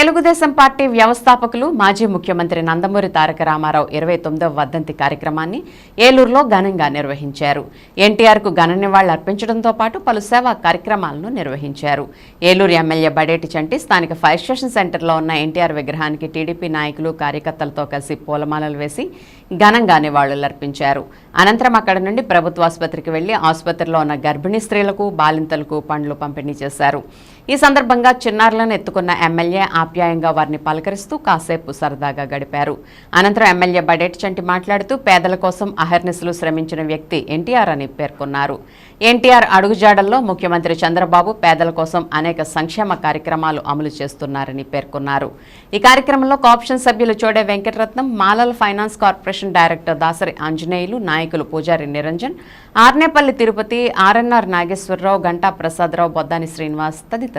Telugu Desam party వ్యవస్థాపకులు మాజీ ముఖ్యమంత్రి నందమూరి తారక రామారావు ఇరవై తొమ్మిదవ వర్ధంతి కార్యక్రమాన్ని ఏలూరులో ఘనంగా నిర్వహించారు. ఎన్టీఆర్కు ఘన నివాళులు అర్పించడంతో పాటు పలు సేవా కార్యక్రమాలను నిర్వహించారు. ఏలూరు ఎమ్మెల్యే బడేటి చంటి స్థానిక ఫైర్ స్టేషన్ సెంటర్లో ఉన్న ఎన్టీఆర్ విగ్రహానికి టీడీపీ నాయకులు కార్యకర్తలతో కలిసి పూలమాలలు వేసి ఘనంగా నివాళులర్పించారు అనంతరం అక్కడ నుండి ప్రభుత్వ ఆసుపత్రికి వెళ్ళి ఆసుపత్రిలో ఉన్న గర్భిణీ స్త్రీలకు బాలింతలకు పండ్లు పంపిణీ చేశారు. ఈ సందర్భంగా చిన్నారులను ఎత్తుకున్న ఎమ్మెల్యే ఆప్యాయంగా వారిని పలకరిస్తూ కాసేపు సరదాగా గడిపారు. అనంతరం ఎమ్మెల్యే బడేటి చంటి మాట్లాడుతూ పేదల కోసం అహర్నిశలు శ్రమించిన వ్యక్తి ఎన్టీఆర్ అని పేర్కొన్నారు. ఎన్టీఆర్ అడుగుజాడల్లో ముఖ్యమంత్రి చంద్రబాబు పేదల కోసం అనేక సంక్షేమ కార్యక్రమాలు అమలు చేస్తున్నారని పేర్కొన్నారు. ఈ కార్యక్రమంలో కాప్షన్ సభ్యులు Chode Venkataratnam మాలల్ finance corporation director Dasari Anjaneyulu నాయకులు పూజారి నిరంజన్ ఆర్నేపల్లి తిరుపతి ఆర్ఎన్ఆర్ నాగేశ్వరరావు గంటా ప్రసాదరావు బొద్దాని శ్రీనివాస్ తదితరులు.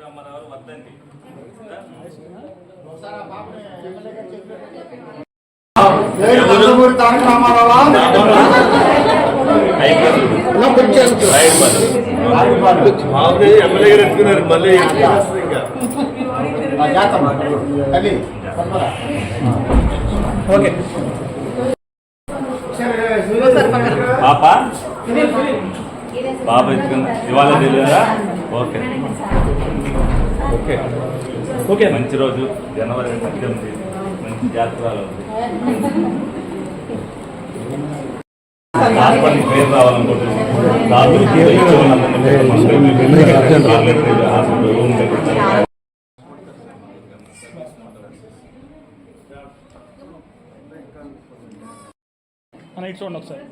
రామారావు వర్ధంతి నేను నందమూరి తారక రామారావా ఓకే. పాప? ఇవాళ తెలియదా? ఓకే. ఓకే. ఓకే. మంచి రోజు. జనవరి పద్దెనిమిది. మంచి జాతరాలు. హాస్పిటల్కి పేరు రావాలనుకుంటున్నాను రాజులు జీవించే హాస్పిటల్ రూమ్ దగ్గర చూడండి ఒకసారి.